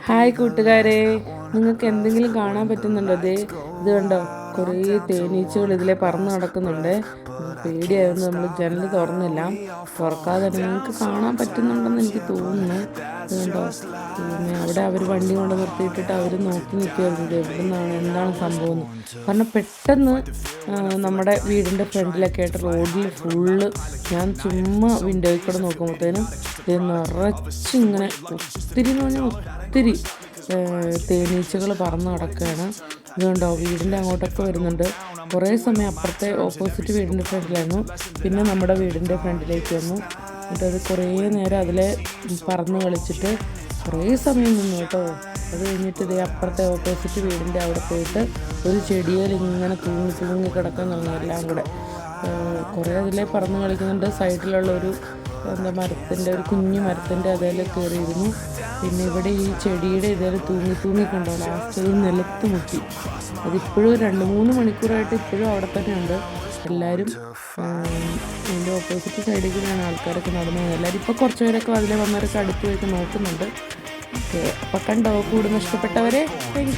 Hi കൂട്ടുകാരെ. നിങ്ങൾക്ക് എന്തെങ്കിലും കാണാൻ പറ്റുന്നുണ്ടോ ദേ ഇത് കണ്ടോ? കുറേ തേനീച്ചകൾ ഇതിലെ പറന്ന് നടക്കുന്നുണ്ട്. പേടിയായിരുന്നു നമ്മൾ ജനൽ തുറന്നില്ല. തുറക്കാതെ തന്നെ നിങ്ങൾക്ക് കാണാൻ പറ്റുന്നുണ്ടെന്ന് എനിക്ക് തോന്നുന്നു. അതുകൊണ്ടോ കണ്ടോ? പിന്നെ അവിടെ അവർ വണ്ടി കൊണ്ട് നിർത്തിയിട്ടിട്ട് അവർ നോക്കി നിൽക്കുമായിരുന്നു ഇത് എവിടെ നിന്നാണ് എന്താണ് സംഭവം കാരണം പെട്ടെന്ന് നമ്മുടെ വീടിന്റെ ഫ്രണ്ടിലൊക്കെ ആയിട്ട് റോഡിൽ ഫുള്ള് ഞാൻ ചുമ്മാ വിൻഡോയിൽ കൂടെ നോക്കുമ്പോഴത്തേനും നിറച്ചിങ്ങനെ ഒത്തിരി എന്ന് പറഞ്ഞാൽ ഒത്തിരി തേനീച്ചകൾ പറന്ന് കിടക്കുകയാണ് ഇതുകൊണ്ടോ വീടിന്റെ അങ്ങോട്ടൊക്കെ വരുന്നുണ്ട്. കുറേ സമയം അപ്പുറത്തെ ഓപ്പോസിറ്റ് വീടിന്റെ ഫ്രണ്ടിലായിരുന്നു. പിന്നെ നമ്മുടെ വീടിന്റെ ഫ്രണ്ടിലേക്ക് വന്നു. എന്നിട്ട് അത് കുറേ നേരം അതിലെ പറന്ന് കളിച്ചിട്ട് കുറേ സമയം നിന്നു കേട്ടോ. അത് കഴിഞ്ഞിട്ട് ഇതേ അപ്പുറത്തെ ഓപ്പോസിറ്റ് വീടിന്റെ അവിടെ പോയിട്ട് ഒരു ചെടിയിൽ ഇങ്ങനെ തൂങ്ങി തൂങ്ങി എല്ലാം കൂടെ കുറേ അതിലെ പറന്ന് കളിക്കുന്നുണ്ട്. സൈഡിലുള്ള ഒരു എന്താ മരത്തിന്റെ ഒരു കുഞ്ഞു മരത്തിന്റെ അതിൽ കയറിയിരുന്നു. പിന്നെ ഇവിടെ ഈ ചെടിയുടെ ഇതിൽ തൂങ്ങി തൂങ്ങി കണ്ടോ ലാസ്റ്റ് അത് നിലത്ത് മുക്കി. അതിപ്പോഴും രണ്ട് മൂന്ന് മണിക്കൂറായിട്ട് ഇപ്പോഴും അവിടെ തന്നെ ഉണ്ട് എല്ലാവരും അതിന്റെ ഓപ്പോസിറ്റ് സൈഡിൽ കൂടെയാണ് ആൾക്കാരൊക്കെ നടന്നു പോകുന്നത് എല്ലാവരും ഇപ്പോൾ കുറച്ച് പേരൊക്കെ അതിലെ വന്നവരൊക്കെ അടുത്ത് പോയിട്ട് നോക്കുന്നുണ്ട്. ഓക്കെ അപ്പം കണ്ടോ? കൂട് ഇഷ്ടപ്പെട്ടവരെ താങ്ക്